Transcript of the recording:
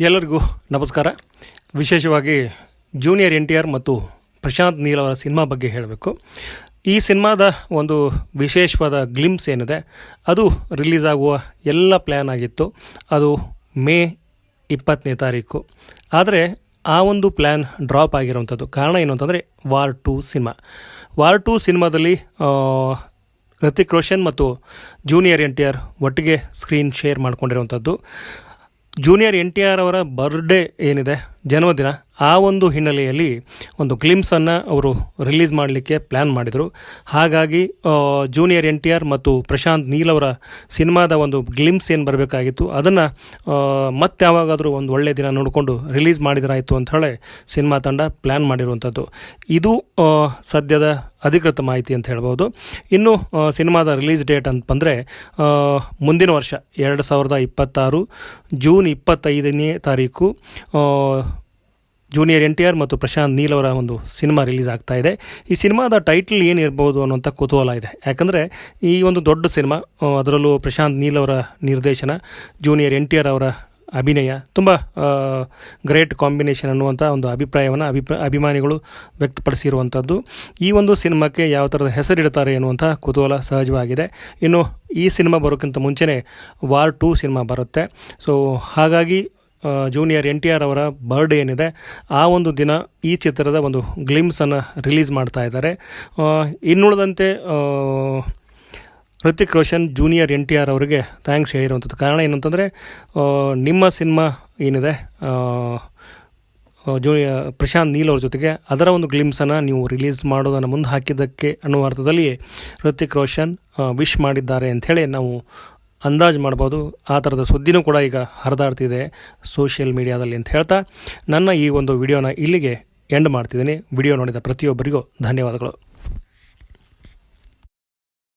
ಎಲ್ಲರಿಗೂ ನಮಸ್ಕಾರ. ವಿಶೇಷವಾಗಿ ಜೂನಿಯರ್ ಎನ್ ಟಿ ಆರ್ ಮತ್ತು ಪ್ರಶಾಂತ್ ನೀಲ್ ಅವರ ಸಿನಿಮಾ ಬಗ್ಗೆ ಹೇಳಬೇಕು. ಈ ಸಿನಿಮಾದ ಒಂದು ವಿಶೇಷವಾದ ಗ್ಲಿಮ್ಸ್ ಏನಿದೆ, ಅದು ರಿಲೀಸ್ ಆಗುವ ಎಲ್ಲ ಪ್ಲ್ಯಾನ್ ಆಗಿತ್ತು. ಅದು ಮೇ ಇಪ್ಪತ್ತನೇ ತಾರೀಕು. ಆದರೆ ಆ ಒಂದು ಪ್ಲ್ಯಾನ್ ಡ್ರಾಪ್ ಆಗಿರುವಂಥದ್ದು. ಕಾರಣ ಏನು ಅಂತಂದರೆ war two cinema. War two ಸಿನಿಮಾದಲ್ಲಿ ಹೃತಿಕ್ ರೋಷನ್ ಮತ್ತು ಜೂನಿಯರ್ ಎನ್ ಟಿ ಆರ್ ಒಟ್ಟಿಗೆ ಸ್ಕ್ರೀನ್ ಶೇರ್ ಮಾಡ್ಕೊಂಡಿರುವಂಥದ್ದು. ಜೂನಿಯರ್ ಎನ್ ಟಿ ಆರ್ ಅವರ ಬರ್ಡೇ ಏನಿದೆ? ಜನ್ಮದಿನ, ಆ ಒಂದು ಹಿನ್ನೆಲೆಯಲ್ಲಿ ಒಂದು ಗ್ಲಿಮ್ಸನ್ನು ಅವರು ರಿಲೀಸ್ ಮಾಡಲಿಕ್ಕೆ ಪ್ಲ್ಯಾನ್ ಮಾಡಿದರು. ಹಾಗಾಗಿ ಜೂನಿಯರ್ ಎನ್ ಟಿ ಆರ್ ಮತ್ತು ಪ್ರಶಾಂತ್ ನೀಲ್ ಅವರ ಸಿನಿಮಾದ ಒಂದು ಗ್ಲಿಮ್ಸ್ ಏನು ಬರಬೇಕಾಗಿತ್ತು, ಅದನ್ನು ಮತ್ತೆ ಯಾವಾಗಾದರೂ ಒಂದು ಒಳ್ಳೆಯ ದಿನ ನೋಡಿಕೊಂಡು ರಿಲೀಸ್ ಮಾಡಿದರಾಯಿತು ಅಂತ ಹೇಳಿ ಸಿನಿಮಾ ತಂಡ ಪ್ಲ್ಯಾನ್ ಮಾಡಿರುವಂಥದ್ದು. ಇದು ಸದ್ಯದ ಅಧಿಕೃತ ಮಾಹಿತಿ ಅಂತ ಹೇಳ್ಬೋದು. ಇನ್ನು ಸಿನಿಮಾದ ರಿಲೀಸ್ ಡೇಟ್ ಅಂತ ಬಂದರೆ ಮುಂದಿನ ವರ್ಷ, ಎರಡು ಸಾವಿರದ ಇಪ್ಪತ್ತಾರು, ಜೂನ್ ಇಪ್ಪತ್ತೈದನೇ ತಾರೀಕು ಜೂನಿಯರ್ ಎನ್ ಟಿ ಆರ್ ಮತ್ತು ಪ್ರಶಾಂತ್ ನೀಲ್ ಅವರ ಒಂದು ಸಿನಿಮಾ ರಿಲೀಸ್ ಆಗ್ತಾ ಇದೆ. ಈ ಸಿನಿಮಾದ ಟೈಟಲ್ ಏನಿರ್ಬೋದು ಅನ್ನೋಂಥ ಕುತೂಹಲ ಇದೆ. ಯಾಕಂದರೆ ಈ ಒಂದು ದೊಡ್ಡ ಸಿನಿಮಾ ಅದರಲ್ಲೂ ಪ್ರಶಾಂತ್ ನೀಲ್ ಅವರ ನಿರ್ದೇಶನ, ಜೂನಿಯರ್ ಎನ್ ಟಿ ಆರ್ ಅವರ ಅಭಿನಯ, ತುಂಬ ಗ್ರೇಟ್ ಕಾಂಬಿನೇಷನ್ ಅನ್ನುವಂಥ ಒಂದು ಅಭಿಪ್ರಾಯವನ್ನು ಅಭಿಪ್ರಾಯ ಅಭಿಮಾನಿಗಳು ವ್ಯಕ್ತಪಡಿಸಿರುವಂಥದ್ದು. ಈ ಒಂದು ಸಿನಿಮಾಕ್ಕೆ ಯಾವ ಥರದ ಹೆಸರಿಡ್ತಾರೆ ಎನ್ನುವಂಥ ಕುತೂಹಲ ಸಹಜವಾಗಿದೆ. ಇನ್ನು ಈ ಸಿನಿಮಾ ಬರೋಕ್ಕಿಂತ ಮುಂಚೆನೇ ವಾರ್ ಟೂ ಸಿನಿಮಾ ಬರುತ್ತೆ. ಸೊ, ಹಾಗಾಗಿ ಜೂನಿಯರ್ ಎನ್ ಟಿ ಆರ್ ಅವರ ಬರ್ಡೇ ಏನಿದೆ, ಆ ಒಂದು ದಿನ ಈ ಚಿತ್ರದ ಒಂದು ಗ್ಲಿಮ್ಸನ್ನು ರಿಲೀಸ್ ಮಾಡ್ತಾ ಇದ್ದಾರೆ. ಇನ್ನುಳಿದಂತೆ Hrithik Roshan junior N T R ಅವರಿಗೆ ಥ್ಯಾಂಕ್ಸ್ ಹೇಳಿರುವಂಥದ್ದು. ಕಾರಣ ಏನಂತಂದರೆ ನಿಮ್ಮ ಸಿನಿಮಾ ಏನಿದೆ ಜೂನಿಯರ್ ಪ್ರಶಾಂತ್ ನೀಲ್ ಅವ್ರ ಜೊತೆಗೆ ಅದರ ಒಂದು ಗ್ಲಿಮ್ಸನ್ನು ನೀವು ರಿಲೀಸ್ ಮಾಡೋದನ್ನು ಮುಂದೆ ಹಾಕಿದ್ದಕ್ಕೆ ಅನ್ನುವ ಅರ್ಥದಲ್ಲಿ ಹೃತಿಕ್ ರೋಷನ್ ವಿಶ್ ಮಾಡಿದ್ದಾರೆ ಅಂಥೇಳಿ ನಾವು ಅಂದಾಜು ಮಾಡ್ಬೋದು ಆ ಥರದ ಸುದ್ದಿನೂ ಕೂಡ ಈಗ ಹರಿದಾಡ್ತಿದೆ ಸೋಷಿಯಲ್ ಮೀಡಿಯಾದಲ್ಲಿ ಅಂತ ಹೇಳ್ತಾ. ನನ್ನ ಈ ಒಂದು ವಿಡಿಯೋನ ಇಲ್ಲಿಗೆ ಎಂಡ್ ಮಾಡ್ತಿದ್ದೀನಿ. ವಿಡಿಯೋ ನೋಡಿದ ಪ್ರತಿಯೊಬ್ಬರಿಗೂ ಧನ್ಯವಾದಗಳು.